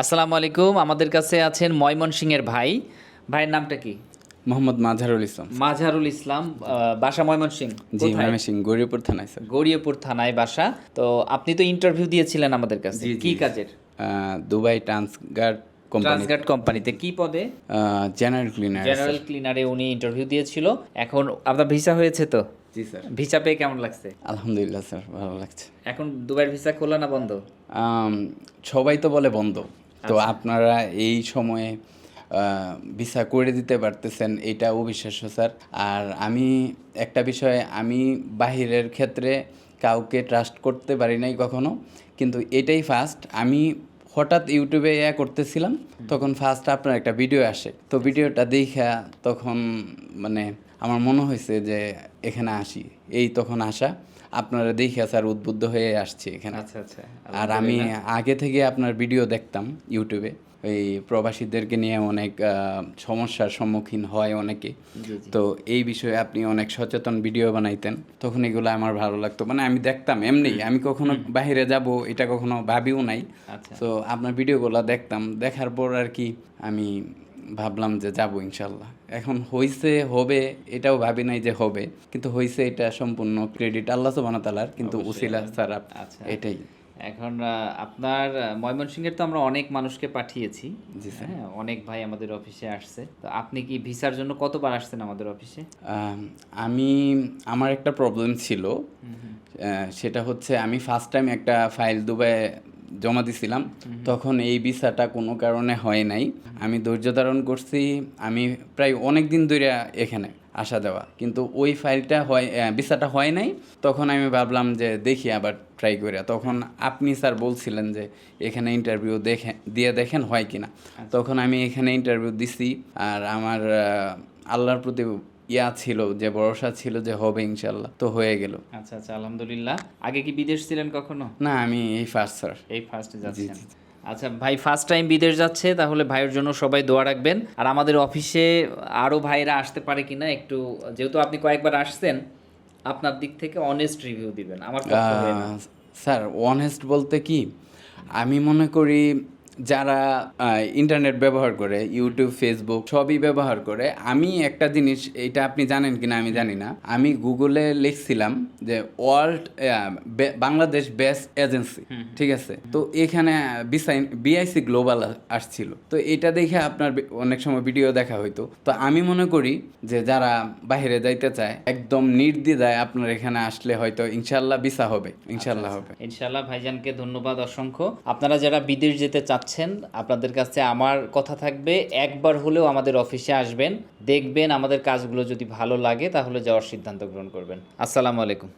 আসসালামু আলাইকুম। আমাদের কাছে আছেন ময়মনসিংহের ভাই। ভাইয়ের নামটা কি? মোহাম্মদ মাঝারুল ইসলাম। মাঝহারুল ইসলাম বাসা ময়মনসিংহ জি কোথায়? ময়মনসিং গরিয়পুর থানায় স্যার। গড়িয়াপুর থানায় বাসা। তো আপনি তো ইন্টারভিউ দিয়েছিলেন আমাদের কাছে। কি। কাজের? দুবাই ট্রান্সগার্ড ট্রান্সগার্ড কোম্পানিতে। কি পদে? জেনারেল ক্লিনার জেনারেল ক্লিনারে উনি ইন্টারভিউ দিয়েছিল। এখন আপনার ভিসা হয়েছে তো? জি স্যার। ভিসা পেয়ে কেমন লাগছে? আলহামদুলিল্লাহ স্যার ভালো লাগছে। এখন দুবাইয়ের ভিসা খোলা না বন্ধ? সবাই তো বলে বন্ধ। তো আপনারা এই সময়ে ভিসা করে দিতে পারতেছেন এটা অবিশ্বাস্য স্যার। আর আমি একটা বিষয়ে আমি বাহিরের ক্ষেত্রে কাউকে ট্রাস্ট করতে পারি নাই কখনো কিন্তু এটাই ফার্স্ট আমি হঠাৎ ইউটিউবে ইয়া করতেছিলাম তখন ফার্স্ট আপনার একটা ভিডিও আসে। তো ভিডিওটা দেখা তখন মানে আমার মনে হয়েছে যে এখানে আসি। এই তখন আসা। আপনারা দেখে স্যার উদ্বুদ্ধ হয়ে আসছি এখানে। আচ্ছা আচ্ছা। আর আমি আগে থেকে আপনার ভিডিও দেখতাম ইউটিউবে। এই প্রবাসীদেরকে নিয়ে অনেক সমস্যার সম্মুখীন হয় অনেকে। তো এই বিষয়ে আপনি অনেক সচেতন ভিডিও বানাইতেন। তখন এগুলো আমার ভালো লাগতো। মানে আমি দেখতাম এমনি। আমি কখনো বাইরে যাব এটা কখনো ভাবিও নাই। আচ্ছা। তো আপনার ভিডিওগুলো দেখতাম। দেখার পর আর কি আমি ভাবলাম যে যাব ইনশাল্লাহ। এখন হইছে হবে এটাও ভাবি নাই যে হবে। কিন্তু হইছে এটা সম্পূর্ণ ক্রেডিট আল্লাহ ওয়া কিন্তু উসিলা আচ্ছা। এটাই। এখন আপনার ময়মনসিংহের তো আমরা অনেক মানুষকে পাঠিয়েছি। হ্যাঁ অনেক ভাই আমাদের অফিসে আসছে। তো আপনি কি ভিসার জন্য কতবার আসছেন আমাদের অফিসে? আমি আমার একটা প্রবলেম ছিল। সেটা হচ্ছে আমি ফার্স্ট টাইম একটা ফাইল দুবাই জমা দিছিলাম তখন এই ভিসাটা কোনো কারণে হয় নাই। আমি ধৈর্য ধারণ করছি আমি প্রায় অনেক দিন ধরে এখানে আসা দেওয়া। কিন্তু ওই ফাইলটা হয় ভিসাটা হয় নাই। তখন আমি ভাবলাম যে দেখি আবার ট্রাই করে তখন আপনি স্যার বলছিলেন যে এখানে ইন্টারভিউ দেখে দিয়ে দেখেন হয় কিনা। তখন আমি এখানে ইন্টারভিউ দিছি আর আমার আল্লাহর প্রতি ইয়া ছিল যে ভরসা ছিল যে হবে ইনশাল্লাহ তো হয়ে গেল। আচ্ছা আচ্ছা আলহামদুলিল্লাহ। আগে কি বিদেশ ছিলেন কখনো? না আমি এই ফার্স্ট স্যার এই ফার্স্টে যাচ্ছেন। আচ্ছা ভাই ফার্স্ট টাইম বিদেশ যাচ্ছে তাহলে ভাইয়ের জন্য সবাই দোয়া রাখবেন। আর আমাদের অফিসে আরও ভাইরা আসতে পারে কিনা একটু যেহেতু আপনি কয়েকবার আসছেন আপনার দিক থেকে অনেস্ট রিভিউ দিবেন। আমার। স্যার অনেস্ট বলতে কি আমি মনে করি যারা ইন্টারনেট ব্যবহার করে ইউটিউব ফেসবুক সবই ব্যবহার করে আমি একটা জিনিস এটা আপনি জানেন কিনা আমি জানি না আমি গুগলে লিখছিলাম যে ওয়ার্ল্ড বাংলাদেশ বেস্ট এজেন্সি ঠিক আছে? তো এখানে বিআইসি গ্লোবাল আসছিল। তো এটা দেখে আপনার অনেক সময় ভিডিও দেখা হইতো। তো আমি মনে করি যে যারা বাইরে যাইতে চায় একদম নির্দ্বিধায় আপনার এখানে আসলে হয়তো ইনশাল্লাহ ভিসা হবে ইনশাল্লাহ হবে। ইনশাল্লাহ ভাইজানকে ধন্যবাদ অসংখ্য। আপনারা যারা বিদেশ যেতে চাচ্ছেন আপনাদের কাছে আমার কথা থাকবে, একবার হলেও আমাদের অফিসে আসবেন, দেখবেন আমাদের কাজগুলো যদি ভালো লাগে তাহলে যাওয়ার সিদ্ধান্ত গ্রহণ করবেন। আসসালামু আলাইকুম।